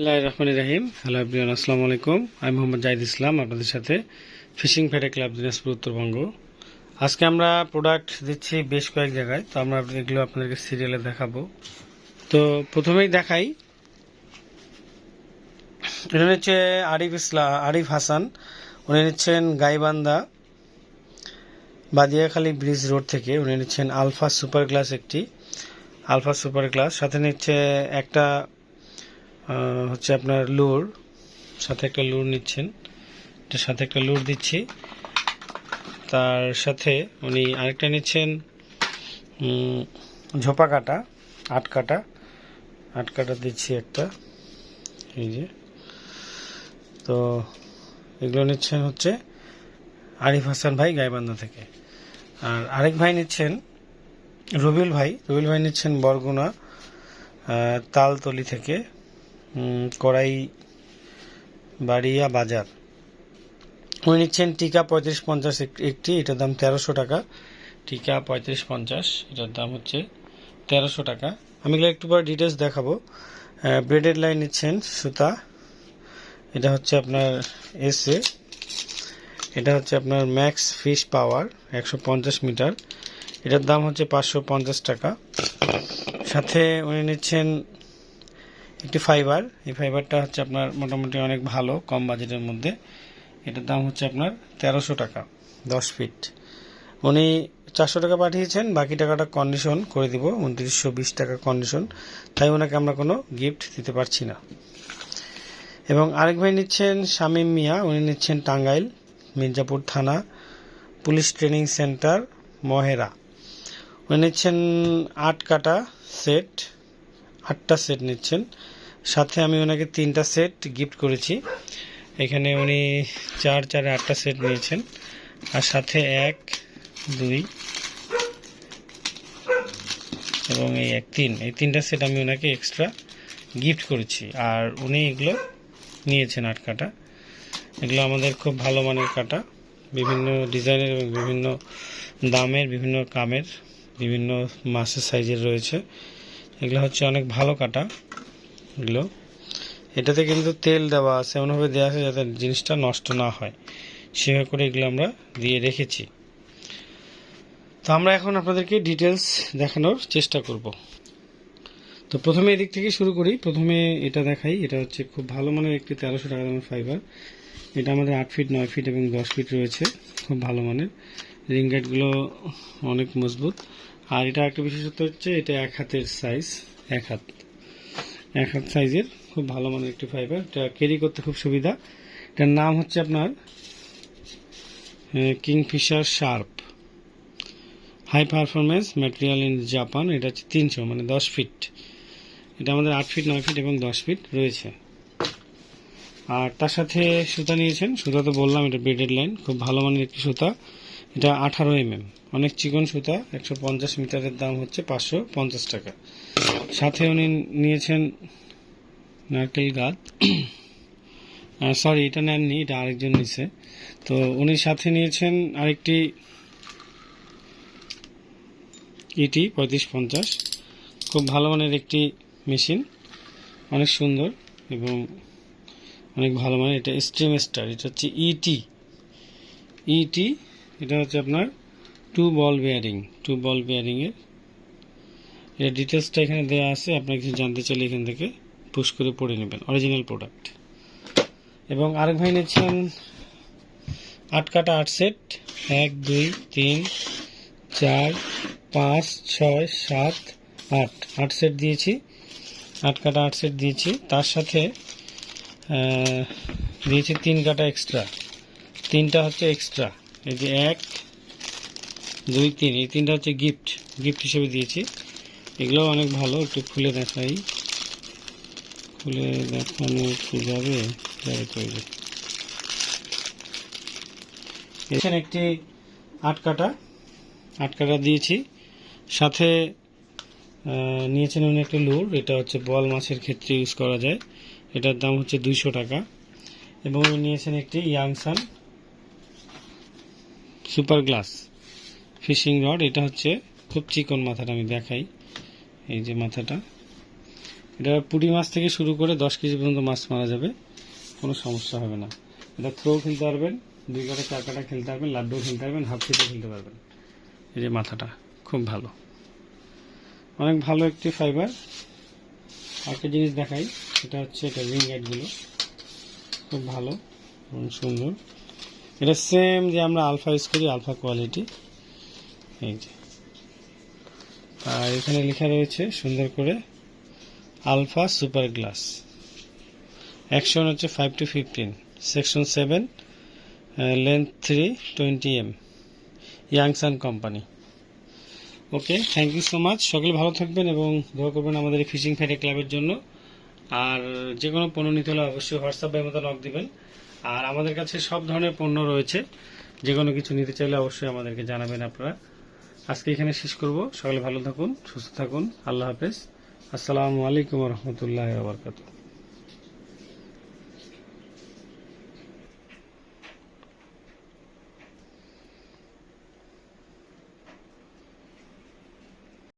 রহমান রাহিম। Hello everyone আসসালামু আলাইকুম। আমি মোহাম্মদ জাহিদ ইসলাম আপনাদের সাথে ফিশিং ফেডে ক্লাব দিনাজপুর, উত্তরবঙ্গ। আজকে আমরা প্রোডাক্ট দিচ্ছি বেশ কয়েক জায়গায়, তো আমরা এগুলো আপনাদেরকে সিরিয়ালে দেখাবো। তো প্রথমেই দেখাই, এটা হচ্ছে আরিফ ইসলাম আরিফ হাসান। উনি নিচ্ছেন গাইবান্ধা, বাদিয়াখালী ব্রিজ রোড থেকে। উনি নিচ্ছেন আলফা সুপার গ্লাস একটি, আলফা সুপার গ্লাস সাথে নিচ্ছে একটা হচ্ছে আপনার লুর, সাথে একটা লুর নিচ্ছেন। এটার সাথে একটা লুর দিচ্ছি। তার সাথে উনি আরেকটা নিচ্ছেন ঝোপা কাটা, আট কাটা। আট কাটা দিচ্ছি একটা। এই যে। তো এগুলো নিচ্ছেন হচ্ছে আরিফ হাসান ভাই গাইবান্ধা থেকে। আর আরেক ভাই নিচ্ছেন রবিউল ভাই। রবিউল ভাই নিচ্ছেন বরগুনা তালতলি থেকে। কড়াই বাড়িয়া বাজার। উনি নিচ্ছেন টিকা পঁয়ত্রিশ পঞ্চাশ এক- একটি, এটার দাম তেরোশো টাকা। টিকা পঁয়ত্রিশ পঞ্চাশ, এটার দাম হচ্ছে তেরোশো টাকা। আমি এগুলো একটু পরে ডিটেলস দেখাবো। ব্রেডের লাইন নিচ্ছেন সুতা। এটা হচ্ছে আপনার এসে এটা হচ্ছে আপনার ম্যাক্স ফিশ পাওয়ার একশো পঞ্চাশ মিটার। এটার দাম হচ্ছে পাঁচশো পঞ্চাশ টাকা। সাথে উনি নিচ্ছেন একটি ফাইবার। এই ফাইবারটা হচ্ছে আপনার মোটামুটি অনেক ভালো, কম বাজেটের মধ্যে। এটার দাম হচ্ছে আপনার তেরোশো টাকা, দশ ফিট। উনি চারশো টাকা পাঠিয়েছেন, বাকি টাকাটা কন্ডিশন করে দিব, উনত্রিশশো বিশ টাকা কন্ডিশন তাই ওনাকে আমরা কোনো গিফট দিতে পারছি না। এবং আরেক ভাই নিচ্ছেন শামীম মিয়া, উনি নিচ্ছেন টাঙ্গাইল, মির্জাপুর থানা, পুলিশ ট্রেনিং সেন্টার, মহেরা। উনি নিচ্ছেন আট কাটা সেট, আটটা সেট নিচ্ছেন। সাথে আমি ওনাকে তিনটা সেট গিফট করেছি। এখানে উনি চার, চারে, আটটা সেট নিয়েছেন। আর সাথে এক, দুই এবং এই এক, তিন। এই তিনটা সেট আমি ওনাকে এক্সট্রা গিফট করেছি। আর উনি এগুলো নিয়েছেন আট কাটা। এগুলো আমাদের খুব ভালো মানের কাটা। বিভিন্ন ডিজাইনের এবং বিভিন্ন দামের, বিভিন্ন কামের, বিভিন্ন মাসের সাইজের রয়েছে। এগুলো হচ্ছে অনেক ভালো কাটা। এগুলো। এটাতে কিন্তু তেল দেওয়া আছে, এমনভাবে দেওয়া আছে যাতে জিনিসটা নষ্ট না হয়। সেভাবে করে এগুলো আমরা দিয়ে রেখেছি। তো আমরা এখন আপনাদেরকে ডিটেলস দেখানোর চেষ্টা করব। তো প্রথমে এদিক থেকে শুরু করি। প্রথমে এটা দেখাই, এটা হচ্ছে খুব ভালো মানের একটি তেরোশো টাকা দামের ফাইবার এটা আমাদের আট ফিট নয় ফিট এবং দশ ফিট রয়েছে, খুব ভালো মানের। রিং গাইডগুলো অনেক মজবুত। আর এটা একটা বিশেষত্ব হচ্ছে, এটা এক হাতের সাইজ এক হাত। এক হাত সাইজের, খুব ভালো মানের একটি ফাইবার এটা ক্যারি করতে খুব সুবিধা। এটার নাম হচ্ছে আপনার Kingfisher sharp high performance material in Japan এটা হচ্ছে তিনশো মানে দশ ফিট এটা আমাদের আট ফিট নয় ফিট এবং দশ ফিট রয়েছে। আর তার সাথে সুতা নিয়েছেন, সুতা তো বললাম, এটা ব্রেডেড লাইন খুব ভালো মানের একটি সুতা। এটা আঠারো এম এম অনেক চিকন সুতা, একশো পঞ্চাশ মিটারের দাম হচ্ছে পাঁচশো পঞ্চাশ টাকা। সাথে উনি নিয়েছেন নারকেল গাছ। সরি এটা নেননি, এটা আরেকজন নিছে। তো উনি সাথে নিয়েছেন আরেকটি ইটি, পঁয়ত্রিশ পঞ্চাশ। খুব ভালো মানের একটি মেশিন। অনেক সুন্দর এবং অনেক ভালো মানের। এটা স্ট্রিম স্টার এটা হচ্ছে ইটি। ইটি, এটা হচ্ছে আপনার two ball bearing two ball বেয়ারিংয়ের এর ডিটেলসটা এখানে দেওয়া আছে, আপনার কিছু জানতে চাইলে এখান থেকে পুশ করে পড়ে নেবেন অরিজিনাল প্রোডাক্ট এবং আরেক ভাই নিচ্ছেন আট কাটা আট সেট এক, দুই, তিন, চার, পাঁচ, ছয়, সাত, আট। আট সেট দিয়েছি, আট কাটা আট সেট দিয়েছি। তার সাথে দিয়েছি তিন কাটা এক্সট্রা তিনটা হচ্ছে এক্সট্রা এই যে এক, দুই, তিন, এই তিনটা হচ্ছে গিফট গিফট হিসেবে দিয়েছি। এগুলো অনেক ভালো একটু খুলে দেখাই। খুলে দেখানো যাবে? যাবে তো এখানে একটি আট কাটা। আট কাটা দিয়েছি। সাথে নিয়েছেন উনি একটা লুর এটা হচ্ছে বল মাছের ক্ষেত্রে ইউজ করা যায়। এটার দাম হচ্ছে দুইশো টাকা। এবং উনি নিয়েছেন একটি Yangsan super glass fishing rod এটা হচ্ছে খুব চিকন মাথাটা আমি দেখাই। এই যে মাথাটা। এটা পুঁটি মাছ থেকে শুরু করে দশ কেজি পর্যন্ত মাছ মারা যাবে, কোনো সমস্যা হবে না। এটা থ্রো খেলতে পারবেন, দুই কাটা, চার কাটা খেলতে পারবেন লাড্ডু খেলতে পারবেন, হাফ ফিটে খেলতে পারবেন। এই যে মাথাটা, খুব ভালো। অনেক ভালো একটি ফাইবার একটা জিনিস দেখাই, সেটা হচ্ছে এটা রিং লাইটগুলো খুব ভালো এবং সুন্দর। এটা সেম যে আমরা আলফা ইউজ করি আলফা কোয়ালিটি এই যে। আর এখানে লেখা রয়েছে সুন্দর করে, আলফা সুপার গ্লাস। অ্যাকশন হচ্ছে five to fifteen section seven length three twenty M Yangsan company okay thank you so much সকলে ভালো থাকবেন এবং দোয়া করবেন আমাদের এই ফিশিং ফ্যাটে ক্লাবের জন্য। আর যে কোনো পণ্য নিতে হলে অবশ্যই হোয়াটসঅ্যাপ বা মতো নক দিবেন। আর আমাদের কাছে সব ধরনের পণ্য রয়েছে। যে কোনো কিছু নিতে চাইলে অবশ্যই আমাদেরকে জানাবেন আপনারা। আজকে এখানে শেষ করব। সকালে ভালো থাকুন, সুস্থ থাকুন। আল্লাহ হাফেজ। আসসালামু আলাইকুম রহমতুল্লাহ বারকাতুহ।